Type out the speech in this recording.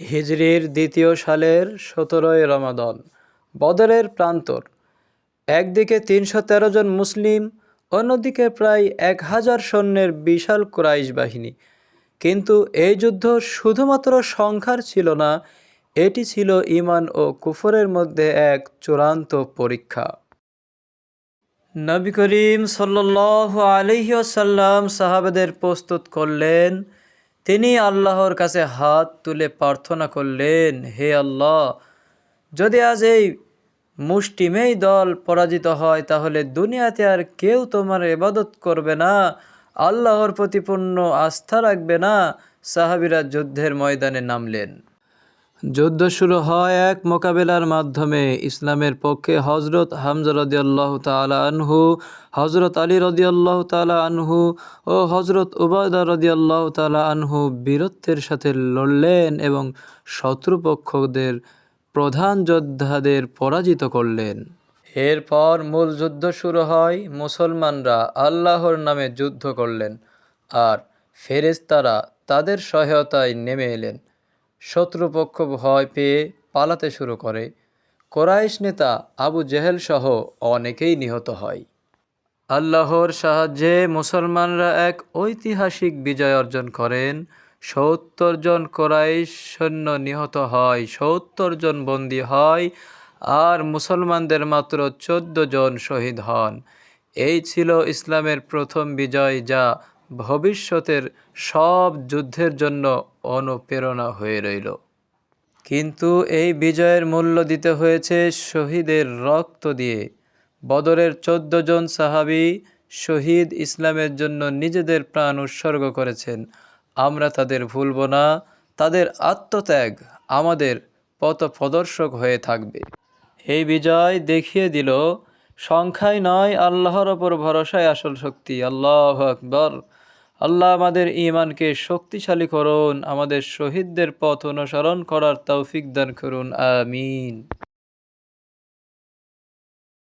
হিজরির দ্বিতীয় সালের সতেরোই রমাদন, বদরের প্রান্তর। একদিকে তিনশো তেরো জন মুসলিম, অন্যদিকে প্রায় এক হাজার সৈন্যের বিশাল ক্রাইশ বাহিনী। কিন্তু এই যুদ্ধ শুধুমাত্র সংখ্যার ছিল না, এটি ছিল ইমান ও কুফরের মধ্যে এক চূড়ান্ত পরীক্ষা। নবী করিম সাল্লাহ আলহিসাল্লাম সাহাবেদের প্রস্তুত করলেন তিনি আল্লাহর কাছে হাত তুলে প্রার্থনা করলেন, হে আল্লাহ, যদি আজ এই মুষ্টিমেয় দল পরাজিত হয়, তাহলে দুনিয়াতে আর কেউ তোমার এবাদত করবে না, আল্লাহর প্রতিপূর্ণ আস্থা রাখবে না। সাহাবিরা যুদ্ধের ময়দানে নামলেন। যুদ্ধ শুরু হয় এক মোকাবেলার মাধ্যমে। ইসলামের পক্ষে হজরত হামজা রদিয়াল্লাহ তালা আনহু হজরত আলী রদিয়াল্লাহ তালা আনহু ও হজরত উবায়দা রদিয়াল্লাহ তালা আনহু বীরত্বের সাথে লড়লেন এবং শত্রুপক্ষদের প্রধান যোদ্ধাদের পরাজিত করলেন। এরপর মূল যুদ্ধ শুরু হয়, মুসলমানরা আল্লাহর নামে যুদ্ধ করলেন আর ফেরেস্তারা তাদের সহায়তায় নেমে এলেন। শত্রুপক্ষ ভয় পেয়ে পালাতে শুরু করে। কোরাইশ নেতা আবু জেহেল সহ অনেকেই নিহত হয়। আল্লাহর সাহায্যে মুসলমানরা এক ঐতিহাসিক বিজয় অর্জন করেন। সত্তর জন কোরাইশ সৈন্য নিহত হয়, সত্তর জন বন্দী হয় আর মুসলমানদের মাত্র চোদ্দ জন শহীদ হন। এই ছিল ইসলামের প্রথম বিজয় যা ভবিষ্যতের সব যুদ্ধের জন্য অনুপ্রেরণা হয়ে রইল। কিন্তু এই বিজয়ের মূল্য দিতে হয়েছে শহীদের রক্ত দিয়ে। বদরের চোদ্দ জন সাহাবি শহীদ ইসলামের জন্য নিজেদের প্রাণ উৎসর্গ করেছেন। আমরা তাদের ভুলব না, তাদের আত্মত্যাগ আমাদের পথ প্রদর্শক হয়ে থাকবে। এই বিজয় দেখিয়ে দিল সংখ্যায় নয়, আল্লাহর ওপর ভরসায় আসল শক্তি। আল্লাহ আকবর। আল্লাহ আমাদের ইমানকে শক্তিশালী করুন আমাদের শহীদদের পথ অনুসরণ করার তৌফিক দান করুন আমিন।